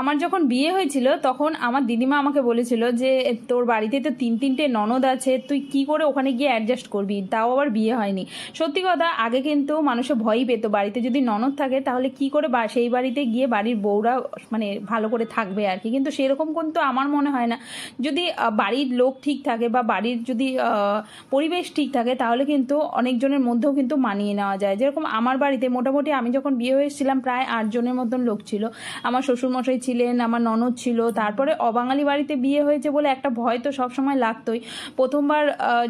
আমার যখন বিয়ে হয়েছিল, তখন আমার দিদিমা আমাকে বলেছিল যে, তোর বাড়িতে তো তিন তিনটে ননদ আছে, তুই কি করে ওখানে গিয়ে অ্যাডজাস্ট করবি? তাও আবার বিয়ে হয়নি। সত্যি কথা, আগে কিন্তু মানুষে ভয়ই পেতো, বাড়িতে যদি ননদ থাকে, তাহলে কি করে বা, সেই বাড়িতে গিয়ে বাড়ির বউরা মানে ভালো করে থাকবে আর কি। কিন্তু সেরকম কিন্তু আমার মনে হয় না। যদি বাড়ির লোক ঠিক থাকে বা বাড়ির যদি পরিবেশ ঠিক থাকে, তাহলে কিন্তু অনেকজনের মধ্যেও কিন্তু মানিয়ে নেওয়া যায়। যেরকম আমার বাড়িতে মোটামুটি আমি যখন বিয়ে হয়েছিলাম, প্রায় আটজনের মতন লোক ছিল। আমার শ্বশুরমশাই ছিলেন, আমার ননদ ছিল। তারপরে অবাঙালি বাড়িতে বিয়ে হয়েছে বলে একটা ভয় তো সবসময় লাগতোই। প্রথমবার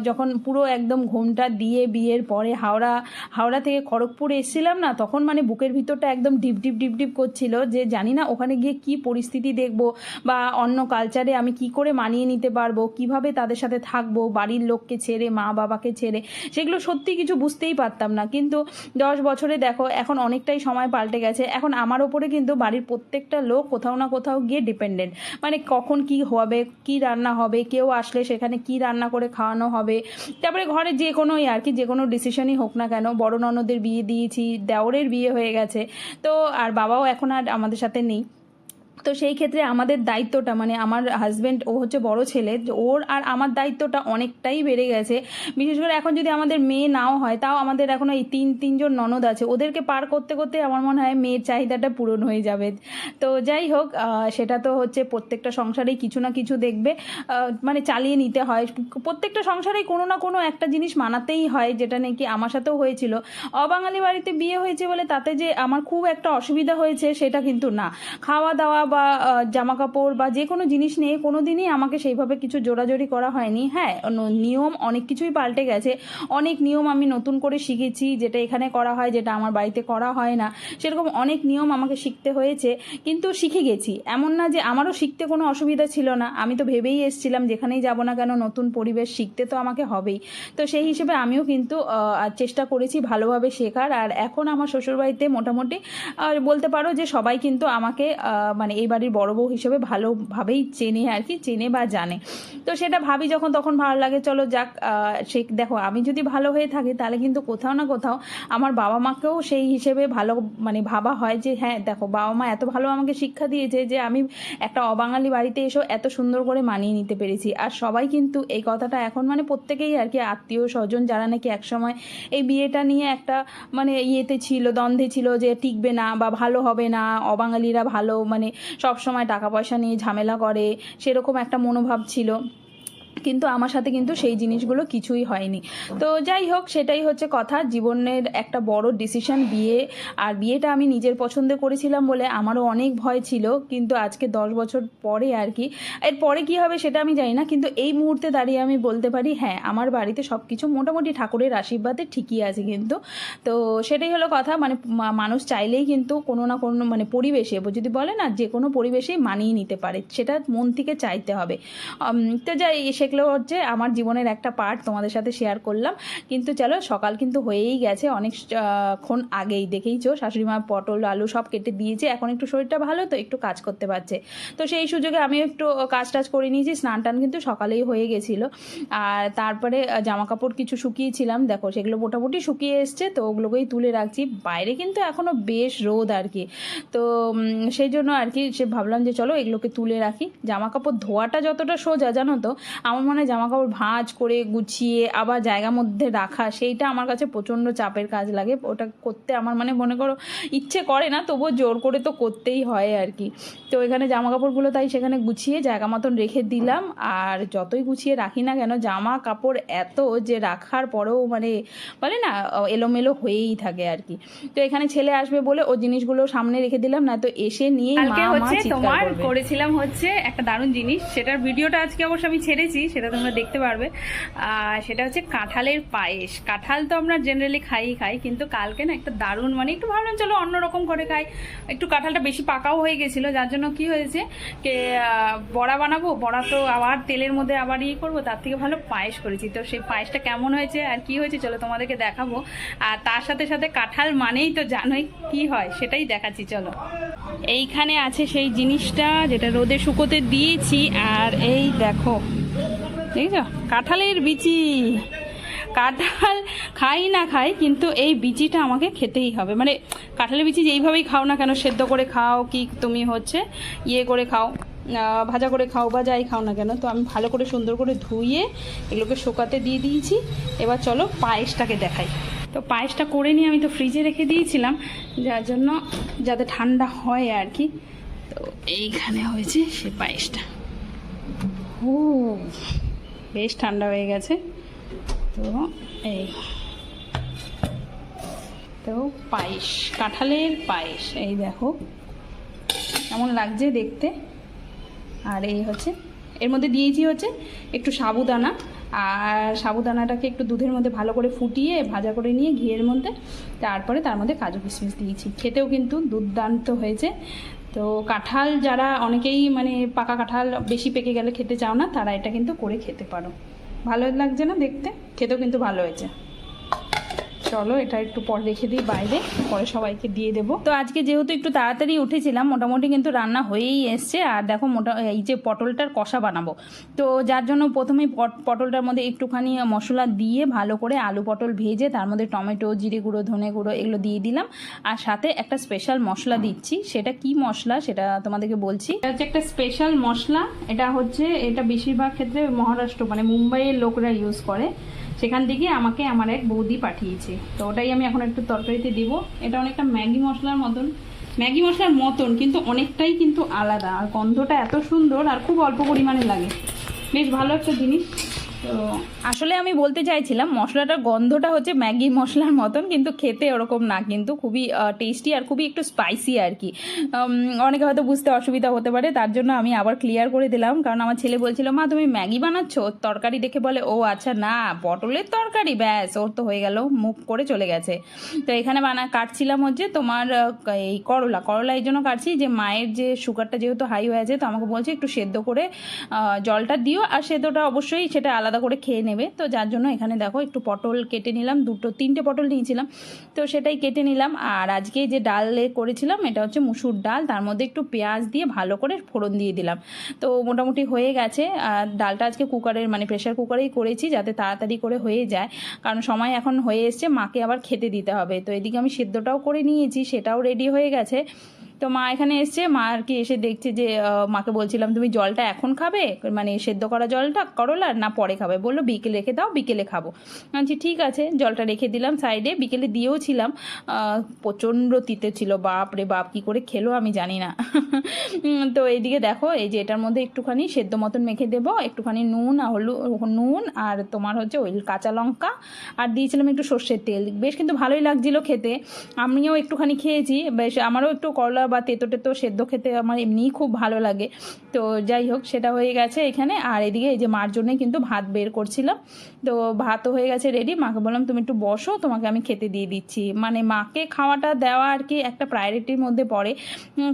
যখন পুরো একদম ঘোমটা দিয়ে বিয়ের পরে হাওড়া হাওড়া থেকে খড়গপুর এসেছিলাম না, তখন মানে বুকের ভিতরটা একদম ডিপ ডিপ ডিপ ডিপ করছিল যে, জানি না ওখানে গিয়ে কি পরিস্থিতি দেখব বা অন্য কালচারে আমি কি করে মানিয়ে নিতে পারব? কীভাবে তাদের সাথে থাকব? বাড়ির লোককে ছেড়ে, মা বাবাকে ছেড়ে? সেগুলো সত্যি কিছু বুঝতেই পারতাম না। কিন্তু দশ বছরে দেখো, এখন অনেকটাই সময় পাল্টে গেছে। এখন আমার ওপরে কিন্তু বাড়ির প্রত্যেকটা লোক কোথাও না কোথাও গিয়ে ডিপেন্ডেন্ট মানে কখন কি হবে, কি রান্না হবে, কেউ আসলে সেখানে কি রান্না করে খাওয়ানো হবে। তারপরে ঘরে যে কোনোই আর কি, যে কোনো ডিসিশনই হোক না কেন, বড় ননদের বিয়ে দিয়েছি, দেওরের বিয়ে হয়ে গেছে। তো আর বাবাও এখন আর আমাদের সাথে নেই। তো সেই ক্ষেত্রে আমাদের দায়িত্বটা মানে আমার হাজব্যান্ড ও হচ্ছে বড় ছেলে ওর আর আমার দায়িত্বটা অনেকটাই বেড়ে গেছে। বিশেষ করে এখন যদি আমাদের মেয়ে নাও হয়, তাও আমাদের এখন এই তিন, তিনজন ননদ আছে, ওদেরকে পার করতে করতে আমার মনে হয় মেয়ের চাহিদাটা পূরণ হয়ে যাবে। তো যাই হোক সেটা তো হচ্ছে প্রত্যেকটা সংসারেই কিছু না কিছু দেখবে। মানে চালিয়ে নিতে হয়। প্রত্যেকটা সংসারেই কোনো না কোনো একটা জিনিস মানাতেই হয়, যেটা নাকি আমার সাথেও হয়েছিল। অবাঙালি বাড়িতে বিয়ে হয়েছে বলে তাতে যে আমার খুব একটা অসুবিধা হয়েছে, সেটা কিন্তু না। খাওয়া দাওয়া বা জামা কাপড় বা যে কোনো জিনিস নিয়ে কোনো দিনই আমাকে সেইভাবে কিছু জোরাজোরি করা হয়নি। হ্যাঁ নিয়ম অনেক কিছুই পাল্টে গেছে। অনেক নিয়ম আমি নতুন করে শিখেছি, যেটা এখানে করা হয়, যেটা আমার বাড়িতে করা হয় না। সেরকম অনেক নিয়ম আমাকে শিখতে হয়েছে, কিন্তু শিখে গেছি। এমন না যে আমারও শিখতে কোনো অসুবিধা ছিল না। আমি তো ভেবেই এসেছিলাম, যেখানেই যাব না কেন নতুন পরিবেশ শিখতে তো আমাকে হবেই। তো সেই হিসেবে আমিও কিন্তু চেষ্টা করেছি ভালোভাবে শেখার। আর এখন আমার শ্বশুরবাড়িতে মোটামুটি বলতে পারো যে সবাই কিন্তু আমাকে মানে এই বাড়ির বড় বউ হিসেবে ভালোভাবেই চেনে আর কি, চেনে বা জানে। তো সেটা ভাবি যখন, তখন ভালো লাগে। চলো যাক সে, দেখো, আমি যদি ভালো হয়ে থাকি, তাহলে কিন্তু কোথাও না কোথাও আমার বাবা মাকেও সেই হিসেবে ভালো মানে ভাবা হয় যে হ্যাঁ দেখো, বাবা মা এত ভালো আমাকে শিক্ষা দিয়েছে যে, আমি একটা অবাঙালি বাড়িতে এসেও এত সুন্দর করে মানিয়ে নিতে পেরেছি। আর সবাই কিন্তু এই কথাটা এখন মানে প্রত্যেকেই আর কি, আত্মীয় স্বজন যারা নাকি একসময় এই বিয়েটা নিয়ে একটা মানে ইয়েতে ছিল, দ্বন্দ্বে ছিল যে, টিকবে না বা ভালো হবে না, অবাঙালিরা ভালো মানে সব সময় টাকা পয়সা নিয়ে ঝামেলা করে সেরকম একটা মনোভাব ছিল। কিন্তু আমার সাথে কিন্তু সেই জিনিসগুলো কিছুই হয়নি। তো যাই হোক, সেটাই হচ্ছে কথা। জীবনের একটা বড় ডিসিশন বিয়ে। আর বিয়েটা আমি নিজের পছন্দে করেছিলাম বলে আমারও অনেক ভয় ছিল। কিন্তু আজকে দশ বছর পরে আর কি, এর পরে কী হবে সেটা আমি জানি না। কিন্তু এই মুহূর্তে দাঁড়িয়ে আমি বলতে পারি হ্যাঁ আমার বাড়িতে সব কিছু মোটামুটি ঠাকুরের আশীর্বাদে ঠিকই আছে কিন্তু। তো সেটাই হলো কথা মানে মানুষ চাইলেই কিন্তু কোনো না কোনো মানে পরিবেশে, যদি বলে না যে কোনো পরিবেশেই মানিয়ে নিতে পারে। সেটা মন থেকে চাইতে হবে। তো যাই সেগুলো হচ্ছে আমার জীবনের একটা পার্ট তোমাদের সাথে শেয়ার করলাম। কিন্তু চলো সকাল কিন্তু হয়েই গেছে। অনেক আহ, ক্ষণ আগেই দেখেইছো শাশুড়ি মা পটল আলু সব কেটে দিয়েছে। এখন একটু শরীরটা ভালো তো একটু কাজ করতে পারছে। তো সেই সুযোগে আমিও একটু কাজ টাজ করে নিয়েছি। স্নান টান কিন্তু সকালেই হয়ে গেছিল। আর তারপরে জামা কাপড় কিছু শুকিয়েছিলাম। দেখো সেগুলো মোটামুটি শুকিয়ে এসছে। তো ওগুলোকেই তুলে রাখছি। বাইরে কিন্তু এখনও বেশ রোদ আর কি। তো সেই জন্য আর কি সে ভাবলাম যে চলো এগুলোকে তুলে রাখি। জামা কাপড় ধোয়াটা যতটা সোজা জানো তো? আমার মনে হয় জামা কাপড় ভাঁজ করে গুছিয়ে আবার জায়গা মধ্যে রাখা সেইটা আমার কাছে প্রচণ্ড চাপের কাজ লাগে। ওটা করতে আমার মানে মনে করো ইচ্ছে করে না তবুও জোর করে তো করতেই হয় আর কি। তো এখানে জামা কাপড়গুলো তাই সেখানে গুছিয়ে জায়গা মতন রেখে দিলাম। আর যতই গুছিয়ে রাখি না কেন জামা কাপড় এত যে রাখার পরেও মানে বলে না এলোমেলো হয়েই থাকে আর কি। তো এখানে ছেলে আসবে বলে ও জিনিসগুলো সামনে রেখে দিলাম না তো এসে নিয়ে হচ্ছে তোমার করেছিলাম হচ্ছে একটা দারুণ জিনিস সেটার ভিডিওটা আজকে অবশ্য আমি ছেড়েছি। সেটা তোমরা দেখতে পারবে। আর সেটা হচ্ছে কাঁঠালের পায়েস। কাঁঠাল তো আমরা জেনারেলি খাই খাই, কিন্তু কালকে না একটা দারুণ মানে একটু ভাবলাম চলো অন্যরকম করে খাই। একটু কাঁঠালটা বেশি পাকাও হয়ে গেছিল, যার জন্য কি হয়েছে কে বড়া বানাবো, বড়া তো আবার তেলের মধ্যে আবার ইয়ে করব, তার থেকে ভালো পায়েস করেছি। তো সেই পায়েসটা কেমন হয়েছে আর কি হয়েছে চলো তোমাদেরকে দেখাবো। আর তার সাথে সাথে কাঁঠাল মানেই তো জানোই কি হয়, সেটাই দেখাচ্ছি, চলো। এইখানে আছে সেই জিনিসটা যেটা রোদে শুকোতে দিয়েছি, আর এই দেখো দেখছ কাঁঠালের বিচি। কাঁঠাল খাই না খাই, কিন্তু এই বিচিটা আমাকে খেতেই হবে। মানে কাঁঠালের বিচি যেইভাবেই খাও না কেন, সেদ্ধ করে খাও কি তুমি হচ্ছে ইয়ে করে খাও ভাজা করে খাও বা যাই খাও না কেন, তো আমি ভালো করে সুন্দর করে ধুয়ে এগুলোকে শুকাতে দিয়ে দিয়েছি। এবার চলো পায়েসটাকে দেখাই। তো পায়েসটা করে নিয়ে আমি তো ফ্রিজে রেখে দিয়েছিলাম, যার জন্য যাতে ঠান্ডা হয় আর কি। তো এইখানে হয়েছে সে পায়েসটা। ও বেশ ঠান্ডা হয়ে গেছে। তো এই, তো পায়েস, কাঁঠালের পায়েস, এই দেখো। কেমন লাগছে দেখতে? আর এই হচ্ছে, এর মধ্যে দিয়েছি হচ্ছে একটু সাবুদানা। আর সাবুদানাটাকে একটু দুধের মধ্যে ভালো করে ফুটিয়ে ভাজা করে নিয়ে ঘিয়ের মধ্যে, তারপরে তার মধ্যে কাজু কিশমিশ দিয়েছি। খেতেও কিন্তু দুর্দান্ত হয়েছে। তো কাঁঠাল যারা অনেকেই মানে পাকা কাঁঠাল বেশি পেকে গেলে খেতে চাও না, তারা এটা কিন্তু করে খেতে পারো। ভালো লাগছে না দেখতে? খেতেও কিন্তু ভালো হয়েছে। চলো, এটা একটু পর রেখে দিই বাইরে, পরে সবাইকে দিয়ে দেবো। তো আজকে যেহেতু একটু তাড়াতাড়ি উঠেছিলাম, মোটামুটি কিন্তু রান্না হয়েই এসছে। আর দেখো মোটা, এই যে পটলটার কষা বানাবো। তো যার জন্য প্রথমেই পট- পটলটার মধ্যে একটুখানি মশলা দিয়ে ভালো করে আলু পটল ভেজে, তার মধ্যে টমেটো, জিরে গুঁড়ো, ধনে গুঁড়ো এগুলো দিয়ে দিলাম। আর সাথে একটা স্পেশাল মশলা দিচ্ছি। সেটা কি মশলা? সেটা তোমাদেরকে বলছি। এটা হচ্ছে একটা স্পেশাল মশলা। এটা হচ্ছে, এটা বেশিরভাগ ক্ষেত্রে মহারাষ্ট্র মানে মুম্বাইয়ের লোকরা ইউজ করে। সেখান থেকে আমাকে আমার এক বৌদি পাঠিয়েছে। তো ওটাই আমি এখন একটু তরকারিতে দিব। এটা অনেকটা ম্যাগি মশলার মতন। ম্যাগি মশলার মতন, কিন্তু অনেকটাই কিন্তু আলাদা। আর গন্ধটা এত সুন্দর আর খুব অল্প পরিমাণে লাগে। বেশ ভালো একটা জিনিস। আসলে আমি বলতে চাইছিলাম, মশলাটার গন্ধটা হচ্ছে ম্যাগি মশলার মতন, কিন্তু খেতে ওরকম না, কিন্তু খুবই টেস্টি আর খুবই একটু স্পাইসি আর কি। অনেকে হয়তো বুঝতে অসুবিধা হতে পারে, তার জন্য আমি আবার ক্লিয়ার করে দিলাম, কারণ আমার ছেলে বলছিল, মা, তুমি ম্যাগি বানাচ্ছো? তরকারি দেখে বলে, ও আচ্ছা না, পটলের তরকারি, ব্যাস, ওর তো হয়ে গেল, মুখ করে চলে গেছে। তো এখানে বানা, কাটছিলাম হচ্ছে তোমার এই করলা করলা এই জন্য কাটছি, যে মায়ের যে সুগারটা যেহেতু হাই হয়ে আছে, তো আমাকে বলছে একটু সেদ্ধ করে জলটা দিও, আর সেদ্ধটা অবশ্যই সেটা আলাদা করে খেয়ে নেবে। তো যার জন্য এখানে দেখো একটু পটল কেটে নিলাম, দুটো, তিনটে পটল নিয়েছিলাম। তো সেটাই কেটে নিলাম। আর আজকে যে ডাল করেছিলাম, এটা হচ্ছে মুসুর ডাল। তার মধ্যে একটু পেঁয়াজ দিয়ে ভালো করে ফোড়ন দিয়ে দিলাম। তো মোটামুটি হয়ে গেছে। আর ডালটা আজকে কুকারের মানে প্রেশার কুকারেই করেছি যাতে তাড়াতাড়ি করে হয়ে যায়। কারণ সময় এখন হয়ে এসছে, মাকে আবার খেতে দিতে হবে। তো এদিকে আমি সেদ্ধটাও করে নিয়েছি, সেটাও রেডি হয়ে গেছে। তো মা এখানে এসছে মা আর কি এসে দেখছে যে মাকে বলছিলাম, তুমি জলটা এখন খাবে? মানে সেদ্ধ করা জলটা করলার না পরে খাবে? বলল, বিকেলে রেখে দাও, বিকেলে খাব। বলছি, ঠিক আছে, জলটা রেখে দিলাম সাইডে, বিকেলে দিয়েও ছিলাম। প্রচণ্ড তিতে ছিল, বাপ রে বাপ, কী করে খেলো আমি জানি না। তো এইদিকে দেখো, এই যে এটার মধ্যে একটুখানি সেদ্ধ মতন মেখে দেবো, একটুখানি নুন, আর হলুদ নুন, আর তোমার হচ্ছে ওই কাঁচা লঙ্কা, আর দিয়েছিলাম একটু সর্ষের তেল। বেশ কিন্তু ভালোই লাগছিল খেতে। আমিও একটুখানি খেয়েছি, বেশ আমারও একটু করলা বা তেতো টেতো সেদ্ধ খেতে আমার এমনিই খুব ভালো লাগে। তো যাই হোক, সেটা হয়ে গেছে এখানে। আর এদিকে এই যে মার জন্য কিন্তু ভাত বের করছিলাম। তো ভাতও হয়ে গেছে রেডি মাকে বললাম, তুমি একটু বসো, তোমাকে আমি খেতে দিয়ে দিচ্ছি। মানে মাকে খাওয়াটা দেওয়া আর কি একটা প্রায়োরিটির মধ্যে পড়ে।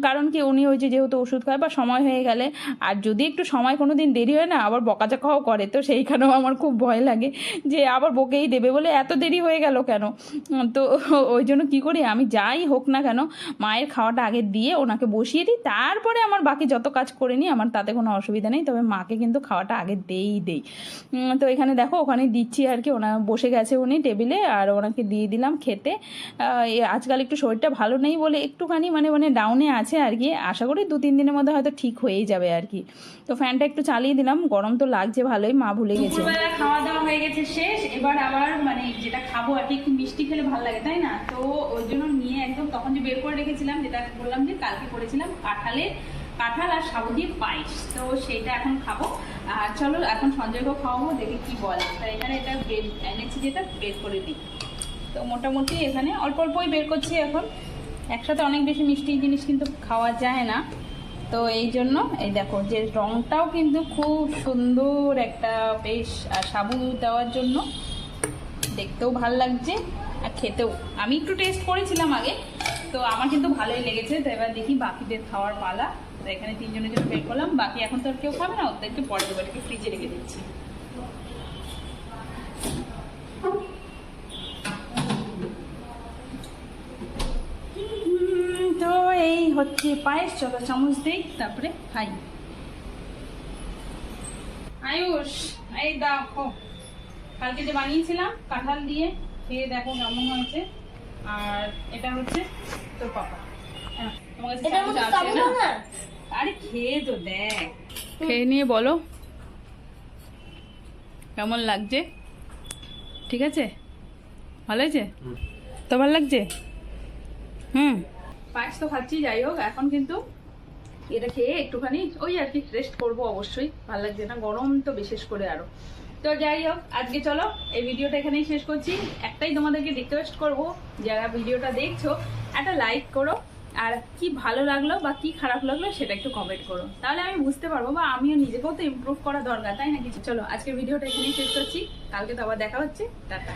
কারণ কি উনি ওই যেহেতু ওষুধ খায় বা সময় হয়ে গেলে, আর যদি একটু সময় কোনো দিন দেরি হয় না, আবার বকাচাকাও করে, তো সেইখানেও আমার খুব ভয় লাগে যে আবার বকেই দেবে বলে এত দেরি হয়ে গেল কেন? তো ওই জন্য কী করি, আমি যাই হোক না কেন, মায়ের খাওয়াটা আগে দিয়ে ওনাকে বসিয়ে দিই। তারপরে আমার বাকি যত কাজ করে নিই, আমার তাতে কোনো অসুবিধা নেই। তবে মাকে কিন্তু খাওয়াটা আগে দেই দেই। তো এখানে দেখো, ওখানে দিচ্ছি আর কি। ওনা বসে গেছে উনি টেবিলে আর ওনাকে দিয়ে দিলাম খেতে। আজকাল একটু শরীরটা ভালো নেই বলে একটুখানি মানে মানে ডাউনে আছে আর কি। আশা করি দু, তিন দিনের মধ্যে হয়তো ঠিক হয়েই যাবে আর কি। তো ফ্যানটা একটু চালিয়ে দিলাম। গরম তো লাগছে ভালোই, মা ভুলে গেছে। খাওয়া দাওয়া হয়ে গেছে শেষ। এবার আবার মানে যেটা খাব আর কি, একটু মিষ্টি খেলে ভালো লাগে, তাই না? তো ওই জন্য নিয়ে একদম তখন যে বের করে রেখেছিলাম, যেটা বললাম যে কালকে করেছিলাম কাঁঠালের কাঁঠাল আর সাবু দিয়ে পায়েস। তো সেইটা এখন খাব। আর চলো এখন সঞ্জয়কেও খাওয়াবো, দেখি কি বলে। তা এখানে এটা বের এনেছি যেটা, বের করে দিই। তো মোটামুটি এখানে অল্প অল্পই বের করছি এখন। একসাথে অনেক বেশি মিষ্টি জিনিস কিন্তু খাওয়া যায় না। তো এই জন্য, এই দেখো, যে রংটাও কিন্তু খুব সুন্দর একটা বেশ, আর সাবু দেওয়ার জন্য। দেখতেও ভালো লাগছে, আর খেতেও। আমি একটু টেস্ট করেছিলাম আগে তো আমার কিন্তু ভালোই লেগেছে, তো এবার দেখি বাকিদের খাওয়ার পালা। তো এখানে তিনজনের জন্য বের করলাম, বাকি এখন তো আর কেউ খাবে না ওদেরকে পরে দেবো ফ্রিজে রেখে দিচ্ছি। তো এই হচ্ছে পায়েস, চলো চামচ দিই, তারপরে খাই। আয়ুষ, এই দেখো, কালকে যে বানিয়েছিলাম, কাঁঠাল দিয়ে, খেয়ে দেখো কেমন হয়েছে। আর এটা হচ্ছে তোর পাপা। হ্যাঁ, তোমার কাছে এটার চামচ মধ্যে আছে চামচ না? না আরে খেয়ে তো দেখ। খেয়ে নিয়ে বলো। কেমন লাগছে? ঠিক আছে? ভালো হয়েছে? তো ভালো লাগছে? হুম। পায়েস তো খাচ্ছি যাই হোক এখন কিন্তু এটা খেয়ে একটুখানি ওই আর কি রেস্ট করব অবশ্যই। ভালো লাগছে না গরম তো বিশেষ করে আরও। তো যাই হোক আজকে চলো, এই ভিডিওটা এখানেই শেষ করছি। একটাই তোমাদেরকে রিকোয়েস্ট করব, যারা ভিডিওটা দেখছ, একটা লাইক করো, আর কি ভালো লাগল বা কি খারাপ লাগল সেটা একটু কমেন্ট করো। তাহলে আমি বুঝতে পারব বা আমিও নিজেকেও তো ইম্প্রুভ করা দরকার, তাই না কিছু? চলো, আজকের ভিডিওটা এখানেই শেষ করছি। কালকে তো আবার দেখা হচ্ছে, টাটা।